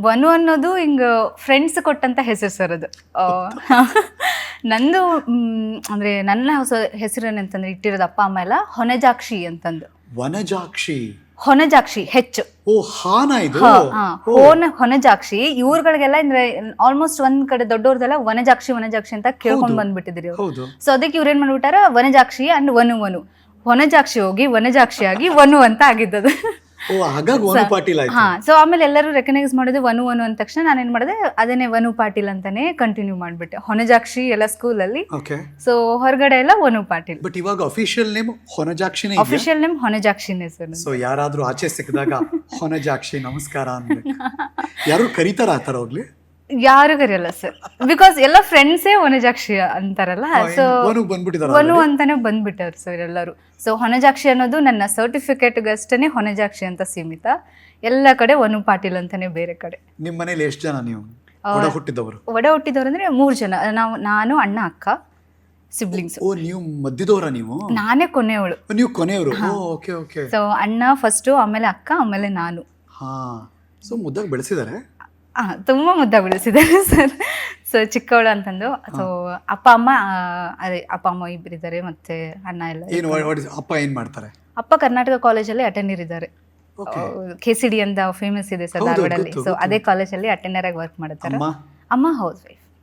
ವನು ಅನ್ನೋದು ಹಿಂಗ ಫ್ರೆಂಡ್ಸ್ ಕೊಟ್ಟಂತ ಹೆಸರು ಸರ್ ಅದು. ನಂದು ಅಂದ್ರೆ ನನ್ನ ಹೊಸ ಹೆಸರೇನಂತಂದ್ರೆ ಇಟ್ಟಿರೋದು ಅಪ್ಪ ಅಮ್ಮ ಎಲ್ಲ ಹೊನಜಾಕ್ಷಿ ಅಂತಂದು. ವನಜಾಕ್ಷಿ. ಹೊನಜಾಕ್ಷಿ ಹೆಚ್ಚು. ಓ ಹಾನ ಇದು. ಹೋನ ಹೊನಜಾಕ್ಷಿ. ಇವ್ರಗಳಿಗೆಲ್ಲ ಅಂದ್ರೆ ಆಲ್ಮೋಸ್ಟ್ ಒಂದ್ ಕಡೆ ದೊಡ್ಡವ್ರದೆಲ್ಲ ವನಜಾಕ್ಷಿ ವನಜಾಕ್ಷಿ ಅಂತ ಕೇಳ್ಕೊಂಡ್. ಬಂದ್ಬಿಟ್ಟಿದ್ರಿ ಸೊ ಅದಕ್ಕೆ ಇವ್ರೇನ್ ಮಾಡ್ಬಿಟ್ಟಾರ? ವನಜಾಕ್ಷಿ ಅಂಡ್ ವನು ವನು. ಹೊನಜಾಕ್ಷಿ ಹೋಗಿ ವನಜಾಕ್ಷಿ ಆಗಿ ವನು ಅಂತ ಆಗಿದ್ದದು. ಹಾಗಾಗಿ ವನು ಪಾಟೀಲ್ ಆಯ್ತು. ಹಾ ಸೊ ಆಮೇಲೆ ಎಲ್ಲರೂ ರೆಕಗ್ನೈಸ್ ಮಾಡೋದು ವನು ವನು ಅಂದ ತಕ್ಷಣ ನಾನೇನ್ ಮಾಡಿದೆ ಅದನ್ನೇ ವನು ಪಾಟೀಲ್ ಅಂತಾನೆ ಕಂಟಿನ್ಯೂ ಮಾಡ್ಬಿಟ್ಟೆ. ಹೊನಜಾಕ್ಷಿ ಎಲ್ಲ ಸ್ಕೂಲಲ್ಲಿ ಓಕೆ. ಸೊ ಹೊರಗಡೆ ಎಲ್ಲ ವನು ಪಾಟೀಲ್. ಬಟ್ ಇವಾಗ ಅಫಿಷಿಯಲ್ ನೇಮ್ ಹೊನಜಾಕ್ಷಿನೇ ಅಫಿಷಿಯಲ್ ನೇಮ್ ಹೊನಜಾಕ್ಷಿನೇ ಸರ್ ಸೊ ಯಾರಾದ್ರೂ ಆಚೆ ಸಿಕ್ಕಿದಾಗ ಹೊನಜಾಕ್ಷಿ ನಮಸ್ಕಾರ ಅಂತ ಯಾರು ಕರೀತಾರ ಆತರ ಹೋಗ್ಲಿ? ಯಾರು ಕರೆಯಲ್ಲ ಸರ್ ಬಿಕಾಸ್ ಎಲ್ಲ ಫ್ರೆಂಡ್ಸೇ ವನಜಾಕ್ಷಿ ಅಂತಾರಲ್ಲ ಸೊ ವನು ಅಂತಾನೆ ಬಂದ್ಬಿಟ್ಟಾರ ಸರ್ ಎಲ್ಲರೂ. ಸೊ ಹೊನಜಾಕ್ಷಿ ಅನ್ನೋದು ನನ್ನ ಸರ್ಟಿಫಿಕೇಟ್ಗಷ್ಟೇ ಹೊನಜಾಕ್ಷಿ ಅಂತ ಸೀಮಿತ. ಎಲ್ಲ ಕಡೆ ವನು ಪಾಟೀಲ್ ಅಂತಾನೆ ಬೇರೆ ಕಡೆ. ನಿಮ್ಮ ಮನೇಲಿ ಎಷ್ಟು ಜನ ನೀವು? ಒಡ ಹುಟ್ಟಿದವರು? ಒಡ ಹುಟ್ಟಿದವರು ಅಂದ್ರೆ ಮೂರು ಜನ. ನಾವು ನಾನು ಅಣ್ಣ ಅಕ್ಕ ಸಿಬ್ಲಿಂಗ್ಸ್ ಓ ನೀವು ಮಧ್ಯದವರ ನೀವು? ನಾನೇ ಕೊನೆಯವಳು. ನೀವು ಕೊನೆಯವರು? Okay okay. ಸೊ ಅಣ್ಣ ಫಸ್ಟು ಆಮೇಲೆ ಅಕ್ಕ ಆಮೇಲೆ ನಾನು. ಹಾ. ಸೊ ಮುದ್ದಾಗಿ ಬೆಳೆಸಿದ್ದಾರೆ ಆ, ತುಂಬಾ ಮುದ್ದಾಗ ಬೆಳೆಸಿದ್ದಾರೆ ಸರ್. ಸೊ ಚಿಕ್ಕವಳು ಅಂತಂದು. ಸೊ ಅಪ್ಪ ಅಮ್ಮ ಅದೇ ಅಪ್ಪ ಅಮ್ಮ ಇಬ್ಬರಿದ್ದಾರೆ ಮತ್ತೆ ಅಣ್ಣ ಎಲ್ಲ ಏನು ಅಪ್ಪ ಏನ್ ಮಾಡ್ತಾರೆ? ಅಪ್ಪ ಕರ್ನಾಟಕ ಕಾಲೇಜಲ್ಲಿ ಅಟೆಂಡರ್ ಇದ್ದಾರೆ. ಕೆ ಸಿ ಡಿ ಅಂತ ಫೇಮಸ್ ಇದೆ ಸರ್ ಧಾರವಾಡಲ್ಲಿ. ಸೊ ಅದೇ ಕಾಲೇಜಲ್ಲಿ ಅಟೆಂಡರ್ ಆಗಿ ವರ್ಕ್ ಮಾಡ್ತಾರೆ. ಅಮ್ಮ? ಅಮ್ಮ ಹೌಸ್ ವೈಫ್